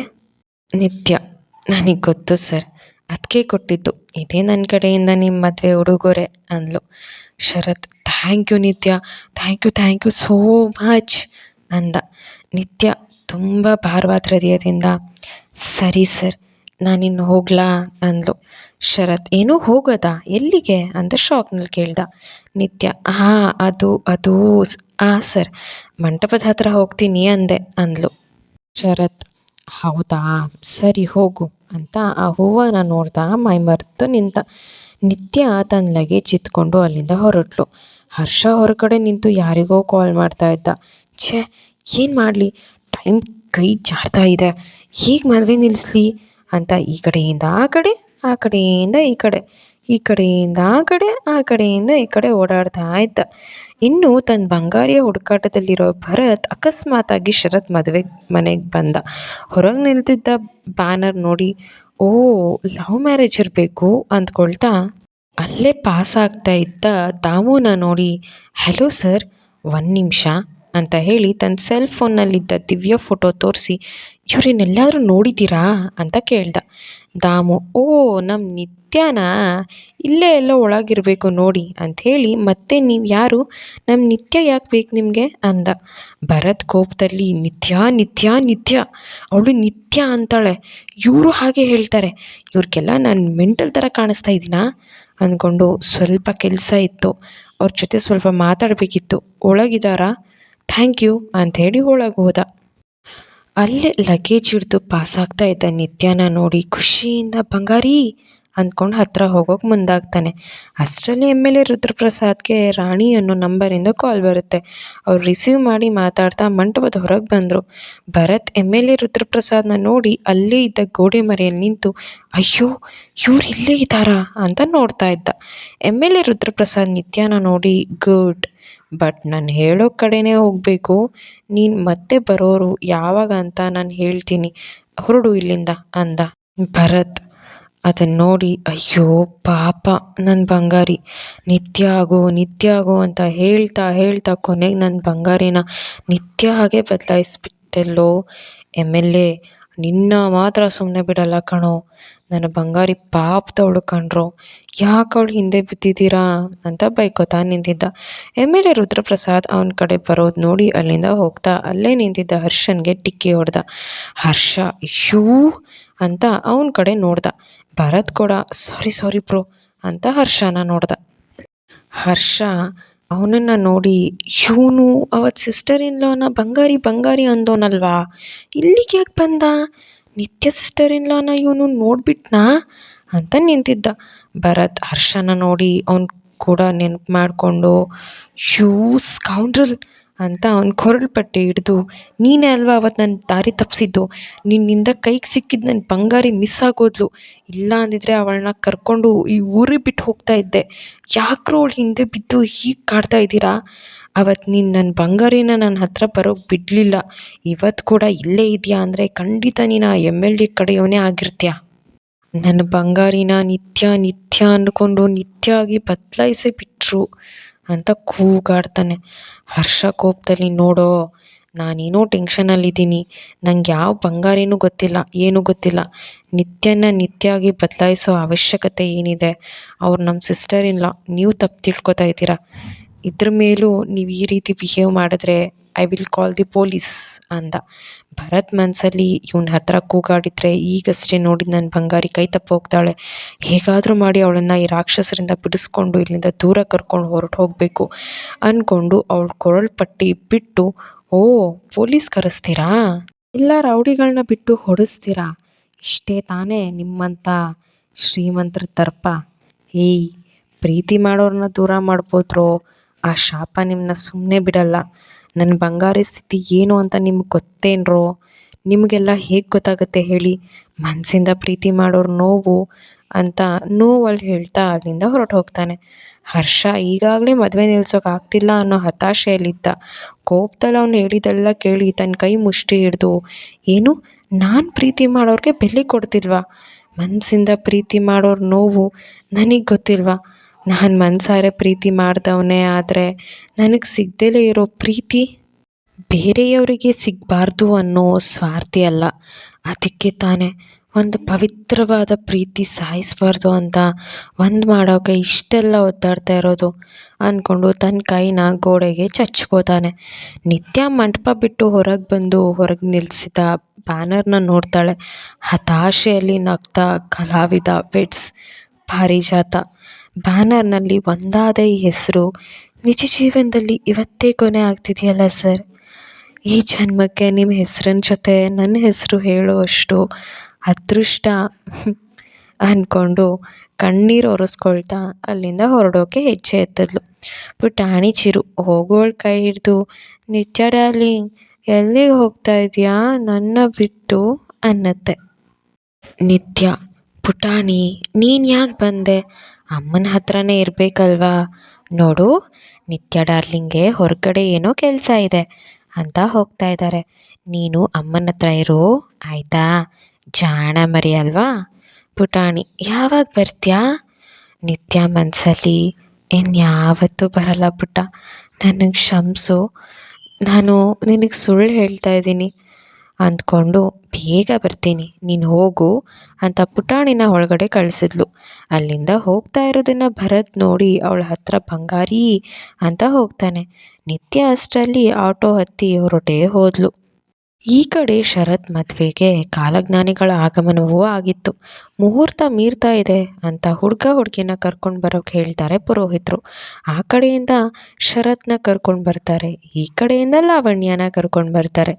ನಿತ್ಯ. ನನಗೆ ಗೊತ್ತು ಸರ್. ಅದಕ್ಕೆ ಕೊಟ್ಟಿದ್ದು. ಇದೇ ನನ್ನ ಕಡೆಯಿಂದ ನಿಮ್ಮ ಮದುವೆ ಉಡುಗೊರೆ ಅಂದ್ಲು. Sharath, thank you Nithya. Thank you thank you so much ಅಂದ. ನಿತ್ಯ ತುಂಬ ಭಾರವಾದ ಹೃದಯದಿಂದ, ಸರಿ ಸರ್, ನಾನಿನ್ನು ಹೋಗ್ಲಾ ಅಂದ್ಲು. ಶರತ್ ಏನು ಹೋಗೋದಾ? ಎಲ್ಲಿಗೆ? ಅಂತ ಶಾಕ್ನಲ್ಲಿ ಕೇಳ್ದ. ನಿತ್ಯ ಹಾಂ ಅದು ಅದು ಆ, ಸರ್. ಮಂಟಪದ ಹತ್ರ ಹೋಗ್ತೀನಿ ಅಂದೆ, ಅಂದ್ಲು. ಶರತ್, ಹೌದಾ? ಸರಿ, ಹೋಗು, ಅಂತ ಆ ಹೂವನ್ನ ಮೈ ಮರೆತು ನಿಂತ. ನಿತ್ಯ ತನ್ನ ಲಗೇಜ್ ಇತ್ಕೊಂಡು ಅಲ್ಲಿಂದ ಹೊರಟ್ಲು. ಹರ್ಷ ಹೊರಗಡೆ ನಿಂತು ಯಾರಿಗೋ ಕಾಲ್ ಮಾಡ್ತಾ ಇದ್ದ. ಛೇ, ಏನು ಮಾಡಲಿ? ಟೈಮ್ ಕೈ ಜಾರ್ತಾ ಇದೆ. ಹೀಗೆ ಮದುವೆ ನಿಲ್ಲಿಸ್ಲಿ ಅಂತ ಈ ಕಡೆಯಿಂದ ಆ ಕಡೆ ಆ ಕಡೆಯಿಂದ ಈ ಕಡೆ, ಈ ಕಡೆಯಿಂದ ಆ ಕಡೆ, ಆ ಕಡೆಯಿಂದ ಈ ಕಡೆ ಓಡಾಡ್ತಾ ಇದ್ದ. ಇನ್ನು ತನ್ನ ಬಂಗಾರಿಯ ಹುಡುಕಾಟದಲ್ಲಿರೋ ಭರತ್ ಅಕಸ್ಮಾತಾಗಿ ಶರತ್ ಮದುವೆ, ಮನೆಗೆ ಬಂದ. ಹೊರಗೆ ನಿಲ್ತಿದ್ದ ಬ್ಯಾನರ್ ನೋಡಿ, ಓ, ಲವ್ ಮ್ಯಾರೇಜ್ ಇರಬೇಕು ಅಂದ್ಕೊಳ್ತಾ ಅಲ್ಲೇ ಪಾಸ್ ಆಗ್ತಾ ಇದ್ದ ದಾಮುನ ನೋಡಿ, ಹಲೋ ಸರ್, ಒಂದು ನಿಮಿಷ ಅಂತ ಹೇಳಿ ತನ್ನ ಸೆಲ್ ಫೋನ್ನಲ್ಲಿದ್ದ ದಿವ್ಯ ಫೋಟೋ ತೋರಿಸಿ ಇವ್ರೇನೆಲ್ಲಾದರೂ ನೋಡಿದ್ದೀರಾ? ಅಂತ ಕೇಳ್ದ. ದಾಮು ಓ ನಮ್ಮ ನಿತ್ಯನಾ ಇಲ್ಲೇ ಎಲ್ಲೋ ಒಳಗಿರಬೇಕು ನೋಡಿ ಅಂಥೇಳಿ ಮತ್ತೆ ನೀವು ಯಾರು? ನಮ್ಮ ನಿತ್ಯ ಯಾಕೆ ಬೇಕು ನಿಮಗೆ? ಅಂದ. ಭರತ್ ಕೋಪದಲ್ಲಿ, ನಿತ್ಯ ನಿತ್ಯ ನಿತ್ಯ. ಅವಳು ನಿತ್ಯ ಅಂತಾಳೆ. ಇವರು ಹಾಗೆ ಹೇಳ್ತಾರೆ. ಇವ್ರಿಗೆಲ್ಲ ನಾನು ಮೆಂಟಲ್ ಥರ ಕಾಣಿಸ್ತಾ ಇದ್ದೀನಾ? ಅಂದ್ಕೊಂಡು ಸ್ವಲ್ಪ ಕೆಲಸ ಇತ್ತು. ಅವ್ರ ಜೊತೆ ಸ್ವಲ್ಪ ಮಾತಾಡಬೇಕಿತ್ತು. ಒಳಗಿದ್ದಾರಾ? ಥ್ಯಾಂಕ್ ಯು ಅಂಥೇಳಿ ಒಳಗೆ ಹೋದ. ಅಲ್ಲೇ ಲಗೇಜ್ ಹಿಡ್ದು ಪಾಸ್ ಆಗ್ತಾ ಇದ್ದ ನಿತ್ಯನ ನೋಡಿ ಖುಷಿಯಿಂದ, ಬಂಗಾರಿ ಅಂದ್ಕೊಂಡು ಹತ್ತಿರ ಹೋಗೋಕೆ ಮುಂದಾಗ್ತಾನೆ. ಅಷ್ಟರಲ್ಲಿ ಎಂ ಎಲ್ ಎ ರುದ್ರಪ್ರಸಾದ್ಗೆ ರಾಣಿ ಅನ್ನೋ ನಂಬರಿಂದ ಕಾಲ್ ಬರುತ್ತೆ. ಅವ್ರು ರಿಸೀವ್ ಮಾಡಿ ಮಾತಾಡ್ತಾ ಮಂಟಪದ ಹೊರಗೆ ಬಂದರು. ಭರತ್ ಎಂ ಎಲ್ ಎ ರುದ್ರಪ್ರಸಾದ್ನ ನೋಡಿ ಅಲ್ಲೇ ಇದ್ದ ಗೋಡೆ ಮರೆಯಲ್ಲಿ ನಿಂತು, ಅಯ್ಯೋ, ಇವ್ರು ಇಲ್ಲೇ ಇದ್ದಾರಾ? ಅಂತ ನೋಡ್ತಾ ಇದ್ದ. ಎಂ ಎಲ್ ಎ ರುದ್ರಪ್ರಸಾದ್ ನಿತ್ಯಾನ ನೋಡಿ, ಗುಡ್ ಬಟ್ ನಾನು ಹೇಳೋ ಕಡೆನೇ ಹೋಗಬೇಕು. ನೀನು ಮತ್ತೆ ಬರೋರು ಯಾವಾಗ ಅಂತ ನಾನು ಹೇಳ್ತೀನಿ. ಹೊರಡು ಇಲ್ಲಿಂದ ಅಂದ. ಭರತ್ ಅದನ್ನು ನೋಡಿ, ಅಯ್ಯೋ, ಪಾಪ ನನ್ನ ಬಂಗಾರಿ. ನಿತ್ಯ ಆಗೋ ನಿತ್ಯ ಆಗೋ ಅಂತ ಹೇಳ್ತಾ ಹೇಳ್ತಾ ಕೊನೆಗೆ ನನ್ನ ಬಂಗಾರಿನ ನಿತ್ಯ ಹಾಗೆ ಬದಲಾಯಿಸ್ಬಿಟ್ಟೆಲ್ಲೋ. ಎಂ ಎಲ್ ಎ, ನಿನ್ನ ಮಾತ್ರ ಸುಮ್ಮನೆ ಬಿಡಲ್ಲ ಕಣೋ. ನನ್ನ ಬಂಗಾರಿ ಪಾಪದವಳು ಕಣ್ರೋ. ಯಾಕೆ ಅವಳು ಹಿಂದೆ ಬಿದ್ದಿದ್ದೀರಾ ಅಂತ ಬೈಕೋತಾ ನಿಂತಿದ್ದ. ಎಂ ಎಲ್ ಎ ರುದ್ರಪ್ರಸಾದ್ ಅವನ ಕಡೆ ಬರೋದು ನೋಡಿ ಅಲ್ಲಿಂದ ಹೋಗ್ತಾ ಅಲ್ಲೇ ನಿಂತಿದ್ದ ಹರ್ಷನ್ಗೆ ಟಿಕ್ಕಿ ಹೊಡೆದ. ಹರ್ಷ ಯೂ ಅಂತ ಅವನ ಕಡೆ ನೋಡ್ದ. ಭರತ್ ಕೂಡ, ಸಾರಿ ಸಾರಿ ಬ್ರೋ ಅಂತ ಹರ್ಷನ ನೋಡ್ದ. ಹರ್ಷ, ಅವನನ್ನ ನೋಡಿ ಇವನು ಅವತ್ತು ಸಿಸ್ಟರ್ ಇನ್ ಲೋನ ಬಂಗಾರಿ ಬಂಗಾರಿ ಅಂದೋನಲ್ವಾ? ಇಲ್ಲಿಗೆ ಯಾಕೆ ಬಂದ? ನಿತ್ಯ ಸಿಸ್ಟರ್ ಇನ್ ಲೋನ ಇವನು ನೋಡ್ಬಿಟ್ನಾ? ಅಂತ ನಿಂತಿದ್ದ. ಭರತ್, ಹರ್ಷನ ನೋಡಿ ಅವ್ನು ಕೂಡ ನೆನಪು ಮಾಡಿಕೊಂಡು ಶೂ ಸ್ಕೌಂಡ್ರಲ್ ಅಂತ ಅವ್ನ ಕೊರಳು ಪಟ್ಟೆ ಹಿಡಿದು, ನೀನೇ ಅಲ್ವಾ ಅವತ್ತು ನನ್ನ ದಾರಿ ತಪ್ಪಿಸಿದ್ದು ನಿನ್ನಿಂದ ಕೈಗೆ ಸಿಕ್ಕಿದ್ದು ನನ್ನ ಬಂಗಾರಿ ಮಿಸ್ ಆಗೋದ್ಲು. ಇಲ್ಲ ಅಂದಿದ್ರೆ ಅವಳನ್ನ ಕರ್ಕೊಂಡು ಈ ಊರಿ ಬಿಟ್ಟು ಹೋಗ್ತಾ ಇದ್ದೆ. ಯಾಕ್ರೋ ಅವಳು ಹಿಂದೆ ಬಿದ್ದು ಹೀಗೆ ಕಾಡ್ತಾ ಇದ್ದೀರಾ? ಅವತ್ತು ನೀನು ನನ್ನ ಬಂಗಾರಿನ ನನ್ನ ಹತ್ರ ಬರೋಕ್ಕೆ ಬಿಡಲಿಲ್ಲ. ಇವತ್ತು ಕೂಡ ಇಲ್ಲೇ ಇದೆಯಾ ಅಂದರೆ ಖಂಡಿತ ನೀನು ಆ ಎಂ ಎಲ್ ಡಿ ಕಡೆಯವನೇ ಆಗಿರ್ತೀಯ? ನನ್ನ ಬಂಗಾರಿನ ನಿತ್ಯ ನಿತ್ಯ ಅಂದ್ಕೊಂಡು ನಿತ್ಯ ಆಗಿ ಬದಲಾಯಿಸೇ ಬಿಟ್ಟರು ಅಂತ ಕೂಗಾಡ್ತಾನೆ. ಹರ್ಷ ಕೋಪದಲ್ಲಿ, ನೋಡೋ, ನಾನೇನೋ ಟೆನ್ಷನಲ್ಲಿದ್ದೀನಿ. ನಂಗೆ ಯಾವ ಬಂಗಾರೇನೂ ಗೊತ್ತಿಲ್ಲ, ಏನೂ ಗೊತ್ತಿಲ್ಲ. ನಿತ್ಯನ ನಿತ್ಯ ಆಗಿ ಬದಲಾಯಿಸೋ ಅವಶ್ಯಕತೆ ಏನಿದೆ? ಅವ್ರು ನಮ್ಮ ಸಿಸ್ಟರ್ ಇಲ್ಲ ನೀವು ತಪ್ಪು ತಿಳ್ಕೊತಾ ಇದ್ದೀರಾ? ಇದ್ರ ಮೇಲೂ ನೀವು ಈ ರೀತಿ ಬಿಹೇವ್ ಮಾಡಿದ್ರೆ I will call the police ಅಂದ. ಭರತ್ ಮನಸ್ಸಲ್ಲಿ ಇವನ ಹತ್ರ ಕೂಗಾಡಿದ್ರೆ ಈಗಷ್ಟೇ ನೋಡಿ ನನ್ನ ಬಂಗಾರಿ ಕೈ ತಪ್ಪು ಹೋಗ್ತಾಳೆ. ಹೇಗಾದರೂ ಮಾಡಿ ಅವಳನ್ನು ಈ ರಾಕ್ಷಸರಿಂದ ಬಿಡಿಸ್ಕೊಂಡು ಇಲ್ಲಿಂದ ದೂರ ಕರ್ಕೊಂಡು ಹೊರಟು ಹೋಗಬೇಕು ಅಂದ್ಕೊಂಡು ಅವಳ ಕೊರಳು ಪಟ್ಟಿ ಬಿಟ್ಟು, ಓ, ಪೊಲೀಸ್ ಕರೆಸ್ತೀರಾ? ಇಲ್ಲ ರೌಡಿಗಳನ್ನ ಬಿಟ್ಟು ಹೊಡೆಸ್ತೀರಾ? ಇಷ್ಟೇ ತಾನೇ ನಿಮ್ಮಂಥ ಶ್ರೀಮಂತರ ತರ್ಪ ಏಯ್, ಪ್ರೀತಿ ಮಾಡೋರನ್ನ ದೂರ ಮಾಡ್ಬೋದ್ರೋ? ಆ ಶಾಪ ನಿಮ್ಮನ್ನ ಸುಮ್ಮನೆ ಬಿಡಲ್ಲ. ನನ್ನ ಬಂಗಾರ ಸ್ಥಿತಿ ಏನು ಅಂತ ನಿಮ್ಗೆ ಗೊತ್ತೇನ್ರೋ? ನಿಮಗೆಲ್ಲ ಹೇಗೆ ಗೊತ್ತಾಗುತ್ತೆ ಹೇಳಿ? ಮನಸ್ಸಿಂದ ಪ್ರೀತಿ ಮಾಡೋರು ನೋವು ಅಂತ ನೋವಲ್ಲಿ ಹೇಳ್ತಾ ಅಲ್ಲಿಂದ ಹೊರಟು ಹೋಗ್ತಾನೆ. ಹರ್ಷ ಈಗಾಗಲೇ ಮದುವೆ ನಿಲ್ಸೋಕೆ ಆಗ್ತಿಲ್ಲ ಅನ್ನೋ ಹತಾಶೆಯಲ್ಲಿದ್ದ. ಕೋಪದಲ್ಲಿ ಅವನು ಹೇಳಿದೆಲ್ಲ ಕೇಳಿ ತನ್ನ ಕೈ ಮುಷ್ಟಿ ಹಿಡಿದು, ಏನು? ನಾನು ಪ್ರೀತಿ ಮಾಡೋರಿಗೆ ಬೆಲೆ ಕೊಡ್ತಿಲ್ವಾ? ಮನಸ್ಸಿಂದ ಪ್ರೀತಿ ಮಾಡೋರ ನೋವು ನನಗೆ ಗೊತ್ತಿಲ್ವಾ? ನಾನು ಮನಸಾರೆ ಪ್ರೀತಿ ಮಾಡಿದವನೇ, ಆದರೆ ನನಗೆ ಸಿಗ್ದೇ ಇರೋ ಪ್ರೀತಿ ಬೇರೆಯವರಿಗೆ ಸಿಗಬಾರ್ದು ಅನ್ನೋ ಸ್ವಾರ್ಥಿ ಅಲ್ಲ. ಅದಕ್ಕೆ ತಾನೇ ಒಂದು ಪವಿತ್ರವಾದ ಪ್ರೀತಿ ಸಾಯಿಸಬಾರ್ದು ಅಂತ ಒಂದು ಮಾಡೋಕೆ ಇಷ್ಟೆಲ್ಲ ಒದ್ದಾಡ್ತಾ ಇರೋದು ಅಂದ್ಕೊಂಡು ತನ್ನ ಕೈನ ಗೋಡೆಗೆ ಚಚ್ಕೋತಾನೆ. ನಿತ್ಯ ಮಂಟಪ ಬಿಟ್ಟು ಹೊರಗೆ ಬಂದು ಹೊರಗೆ ನಿಲ್ಲಿಸಿದ ಬ್ಯಾನರ್ನ ನೋಡ್ತಾಳೆ. ಹತಾಶೆಯಲ್ಲಿ ನಗ್ತಾ ಕಲಾವಿದ ವೆಡ್ಸ್ ಪಾರಿಜಾತ ಬ್ಯಾನರ್ನಲ್ಲಿ ಒಂದಾದ ಈ ಹೆಸರು. ನಿಜ ಜೀವನದಲ್ಲಿ ಇವತ್ತೇ ಕೊನೆ ಆಗ್ತಿದೆಯಲ್ಲ ಸರ್? ಈ ಜನ್ಮಕ್ಕೆ ನಿಮ್ಮ ಹೆಸರಿನ ಜೊತೆ ನನ್ನ ಹೆಸರು ಹೇಳುವಷ್ಟು ಅದೃಷ್ಟ ಅಂದ್ಕೊಂಡು ಕಣ್ಣೀರು ಒರೆಸ್ಕೊಳ್ತಾ ಅಲ್ಲಿಂದ ಹೊರಡೋಕೆ ಹೆಜ್ಜೆ ಎತ್ತಿದ್ಲು. ಪುಟಾಣಿ ಚಿರು ಹೋಗೋಳ್ ಕೈ ಹಿಡಿದು, ನಿತ್ಯ ಎಲ್ಲಿಗೆ ಹೋಗ್ತಾ ಇದೆಯಾ ನನ್ನ ಬಿಟ್ಟು? ಅನ್ನತ್ತೆ. ನಿತ್ಯ, ಪುಟಾಣಿ, ನೀನು ಯಾಕೆ ಬಂದೆ? ಅಮ್ಮನ ಹತ್ರನೇ ಇರಬೇಕಲ್ವಾ? ನೋಡು, ನಿತ್ಯ ಡಾರ್ಲಿಂಗ್ಗೆ ಹೊರಗಡೆ ಏನೋ ಕೆಲಸ ಇದೆ ಅಂತ ಹೋಗ್ತಾ ಇದ್ದಾರೆ ನೀನು ಅಮ್ಮನ ಹತ್ರ ಇರು, ಆಯಿತಾ? ಜಾಣ ಮರಿ ಅಲ್ವಾ? ಪುಟಾಣಿ, ಯಾವಾಗ ಬರ್ತೀಯಾ? ನಿತ್ಯ ಮನಸ್ಸಲ್ಲಿ ಇನ್ಯಾವತ್ತೂ ಬರಲ್ಲ ಪುಟ್ಟ ನನಗೆ ಕ್ಷಮಿಸು ನಾನು ನಿನಗೆ ಸುಳ್ಳು ಹೇಳ್ತಾ ಇದ್ದೀನಿ. ಅಂದ್ಕೊಂಡು, ಬೇಗ ಬರ್ತೀನಿ, ನೀನು ಹೋಗು, ಅಂತ ಪುಟಾಣಿನ ಒಳಗಡೆ ಕಳಿಸಿದ್ಲು. ಅಲ್ಲಿಂದ ಹೋಗ್ತಾ ಇರೋದನ್ನು ಭರತ್ ನೋಡಿ ಅವಳ ಹತ್ರ ಬಂಗಾರಿ ಅಂತ ಹೋಗ್ತಾನೆ. ನಿತ್ಯ ಅಷ್ಟರಲ್ಲಿ ಆಟೋ ಹತ್ತಿ ಹೊರಟೇ ಹೋದ್ಲು. ಈ ಕಡೆ ಶರತ್ ಮದುವೆಗೆ ಕಾಲಜ್ಞಾನಿಗಳ ಆಗಮನವೂ ಆಗಿತ್ತು. ಮುಹೂರ್ತ ಮೀರ್ತಾ ಇದೆ ಅಂತ ಹುಡುಗ ಹುಡುಗಿನ ಕರ್ಕೊಂಡು ಬರೋಕೆ ಹೇಳ್ತಾರೆ ಪುರೋಹಿತರು. ಆ ಕಡೆಯಿಂದ ಶರತ್ನ ಕರ್ಕೊಂಡು ಬರ್ತಾರೆ, ಈ ಕಡೆಯಿಂದ ಲಾವಣ್ಯನ ಕರ್ಕೊಂಡು ಬರ್ತಾರೆ.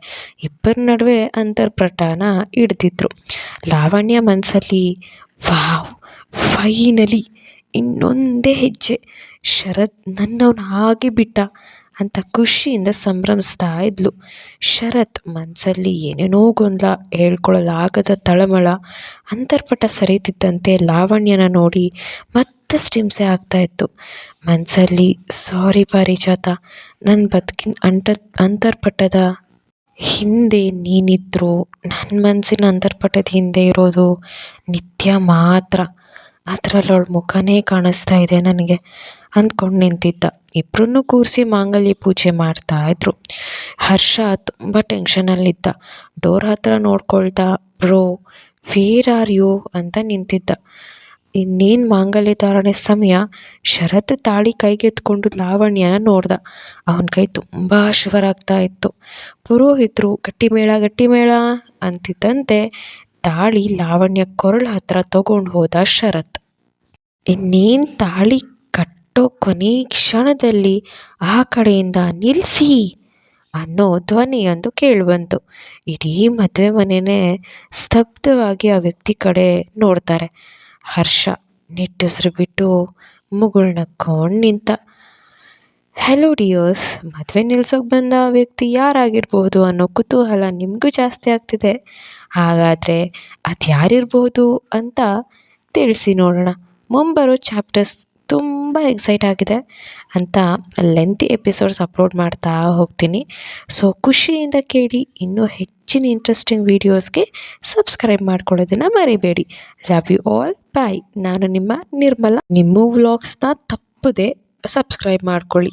ಇಬ್ಬರ ನಡುವೆ ಅಂತರ್ಪ್ರಟಾನ ಹಿಡ್ದಿದ್ರು ಲಾವಣ್ಯ ಮನಸ್ಸಲ್ಲಿ ವಾವ್ ಫೈನಲಿ ಇನ್ನೊಂದೇ ಹೆಜ್ಜೆ. ಶರತ್ ನನ್ನವನು ಹಾಗೆ ಬಿಟ್ಟ. ಅಂತ ಖುಷಿಯಿಂದ ಸಂಭ್ರಮಿಸ್ತಾ ಇದ್ಲು. ಶರತ್ ಮನಸ್ಸಲ್ಲಿ ಏನೇನೋ ಗೊಂದಲ ಹೇಳ್ಕೊಳ್ಳಲಾಗದ ತಳಮಳ, ಅಂತರ್ಪಟ ಸರಿಯುತ್ತಿದ್ದಂತೆ ಲಾವಣ್ಯನ ನೋಡಿ ಮತ್ತಷ್ಟು ಹಿಂಸೆ ಆಗ್ತಾಯಿತ್ತು ಮನಸ್ಸಲ್ಲಿ ಸಾರಿ ಪಾರಿಜಾತ ನನ್ನ ಬದುಕಿನ ಅಂಟ, ಅಂತರ್ಪಟದ ಹಿಂದೆ ನೀನಿದ್ರು ನನ್ನ ಮನಸ್ಸಿನ ಅಂತರ್ಪಟದ ಹಿಂದೆ ಇರೋದು ನಿತ್ಯ ಮಾತ್ರ. ಅದರಲ್ಲಿ ಅವಳ ಮುಖನೇ ಕಾಣಿಸ್ತಾ ಇದೆ ನನಗೆ. ಅಂದ್ಕೊಂಡು ನಿಂತಿದ್ದ. ಇಬ್ಬರನ್ನೂ ಕೂರಿಸಿ ಮಾಂಗಲ್ಯ ಪೂಜೆ ಮಾಡ್ತಾ ಇದ್ರು. ಹರ್ಷ ತುಂಬ ಟೆನ್ಷನಲ್ಲಿದ್ದ ಡೋರ್ ಹತ್ತಿರ ನೋಡ್ಕೊಳ್ತಾ ಬ್ರೋ ವೇರ್ ಆರ್ ಯು ಅಂತ ನಿಂತಿದ್ದ. ಇನ್ನೇನು ಮಾಂಗಲ್ಯ ಧಾರಣೆ ಸಮಯ? ಶರತ್ ತಾಳಿ ಕೈಗೆತ್ಕೊಂಡು ಲಾವಣ್ಯನ ನೋಡ್ದ. ಅವನ ಕೈ ತುಂಬ ಶಿವರಾಗ್ತಾ ಇತ್ತು. ಪುರೋಹಿತರು, ಗಟ್ಟಿ ಮೇಳ ಗಟ್ಟಿ ಮೇಳ ಅಂತಿದ್ದಂತೆ ತಾಳಿ ಲಾವಣ್ಯ ಕೊರಳ ಹತ್ರ ತಗೊಂಡು ಹೋದ ಶರತ್. ಇನ್ನೇನು ತಾಳಿ ಕಟ್ಟೋ ಕೊನೆ ಕ್ಷಣದಲ್ಲಿ ಆ ಕಡೆಯಿಂದ ನಿಲ್ಲಿಸಿ ಅನ್ನೋ ಧ್ವನಿಯೊಂದು ಕೇಳಿಬಂತು ಇಡೀ ಮದುವೆ ಮನೆಯೇ ಸ್ತಬ್ಧವಾಗಿ ಆ ವ್ಯಕ್ತಿ ಕಡೆ ನೋಡ್ತಾರೆ. ಹರ್ಷ ನಿಟ್ಟುಸಿರು ಬಿಟ್ಟು ಮುಗುಳು ನಕ್ಕೊಂಡು ನಿಂತ. ಹೆಲೋ ಡಿಯರ್ಸ್ ಮದುವೆ ನಿಲ್ಸೋಕೆ ಬಂದ ವ್ಯಕ್ತಿ ಯಾರಾಗಿರ್ಬೋದು ಅನ್ನೋ ಕುತೂಹಲ ನಿಮಗೂ ಜಾಸ್ತಿ ಆಗ್ತಿದೆ. ಹಾಗಾದರೆ ಅದು ಯಾರಿರ್ಬೋದು ಅಂತ ತಿಳಿಸಿ ನೋಡೋಣ. ಮುಂಬರೋ ಚಾಪ್ಟರ್ಸ್ ತುಂಬ ಎಕ್ಸೈಟ್ ಆಗಿದೆ. ಅಂತ ಲೆಂತಿ ಎಪಿಸೋಡ್ಸ್ ಅಪ್ಲೋಡ್ ಮಾಡ್ತಾ ಹೋಗ್ತೀನಿ. ಸೊ ಖುಷಿಯಿಂದ ಕೇಳಿ, ಇನ್ನೂ ಹೆಚ್ಚಿನ ಇಂಟ್ರೆಸ್ಟಿಂಗ್ ವೀಡಿಯೋಸ್ಗೆ ಸಬ್ಸ್ಕ್ರೈಬ್ ಮಾಡ್ಕೊಳ್ಳೋದನ್ನು ಮರಿಬೇಡಿ. ಲವ್ ಯು ಆಲ್ ಬಾಯ್ ನಾನು ನಿಮ್ಮ ನಿರ್ಮಲ. ನಿಮ್ಮ ವ್ಲಾಗ್ಸ್ನ ತಪ್ಪದೆ ಸಬ್ಸ್ಕ್ರೈಬ್ ಮಾಡ್ಕೊಳ್ಳಿ.